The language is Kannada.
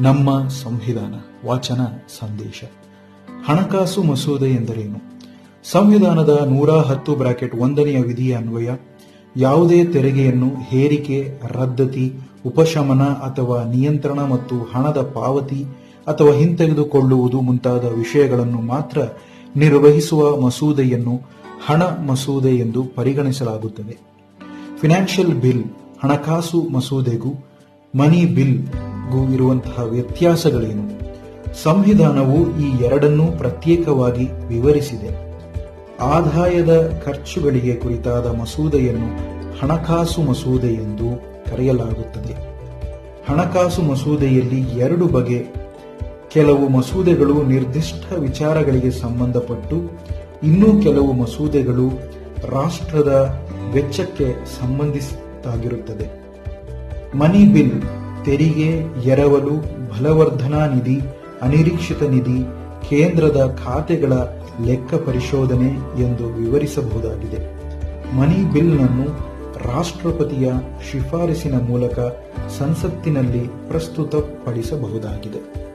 ನಮ್ಮ ಸಂವಿಧಾನ, ವಾಚನ ಸಂದೇಶ. ಹಣಕಾಸು ಮಸೂದೆ ಎಂದರೇನು? ಸಂವಿಧಾನದ ನೂರ ಹತ್ತು ಬ್ರಾಕೆಟ್ ಒಂದನೆಯ ವಿಧಿಯ ಅನ್ವಯ, ಯಾವುದೇ ತೆರಿಗೆಯನ್ನು ಹೇರಿಕೆ, ರದ್ದತಿ, ಉಪಶಮನ ಅಥವಾ ನಿಯಂತ್ರಣ ಮತ್ತು ಹಣದ ಪಾವತಿ ಅಥವಾ ಹಿಂತೆಗೆದುಕೊಳ್ಳುವುದು ಮುಂತಾದ ವಿಷಯಗಳನ್ನು ಮಾತ್ರ ನಿರ್ವಹಿಸುವ ಮಸೂದೆಯನ್ನು ಹಣ ಮಸೂದೆ ಎಂದು ಪರಿಗಣಿಸಲಾಗುತ್ತದೆ. ಫಿನಾನ್ಷಿಯಲ್ ಬಿಲ್, ಹಣಕಾಸು ಮಸೂದೆಗೂ ಮನಿ ಬಿಲ್ಗೂ ಇರುವಂತಹ ವ್ಯತ್ಯಾಸಗಳೇನು ಸಂವಿಧಾನವು ಈ ಎರಡನ್ನೂ ಪ್ರತ್ಯೇಕವಾಗಿ ವಿವರಿಸಿದೆ. ಆದಾಯದ ಖರ್ಚುಗಳಿಗೆ ಕುರಿತಾದ ಮಸೂದೆಯನ್ನು ಹಣಕಾಸು ಮಸೂದೆ ಎಂದು ಕರೆಯಲಾಗುತ್ತದೆ. ಹಣಕಾಸು ಮಸೂದೆಯಲ್ಲಿ ಎರಡು ಬಗೆ. ಕೆಲವು ಮಸೂದೆಗಳು ನಿರ್ದಿಷ್ಟ ವಿಚಾರಗಳಿಗೆ ಸಂಬಂಧಪಟ್ಟು, ಇನ್ನೂ ಕೆಲವು ಮಸೂದೆಗಳು ರಾಷ್ಟ್ರದ ವೆಚ್ಚಕ್ಕೆ ಸಂಬಂಧಿಸಿದಾಗಿರುತ್ತದೆ ಮನಿ ಬಿಲ್ ತೆರಿಗೆ, ಎರವಲು, ಬಲವರ್ಧನಾ ನಿಧಿ, ಅನಿರೀಕ್ಷಿತ ನಿಧಿ, ಕೇಂದ್ರದ ಖಾತೆಗಳ ಲೆಕ್ಕ ಪರಿಶೋಧನೆ ಎಂದು ವಿವರಿಸಬಹುದಾಗಿದೆ. ಮನಿ ಬಿಲ್ನನ್ನು ರಾಷ್ಟ್ರಪತಿಯ ಶಿಫಾರಸಿನ ಮೂಲಕ ಸಂಸತ್ತಿನಲ್ಲಿ ಪ್ರಸ್ತುತಪಡಿಸಬಹುದಾಗಿದೆ.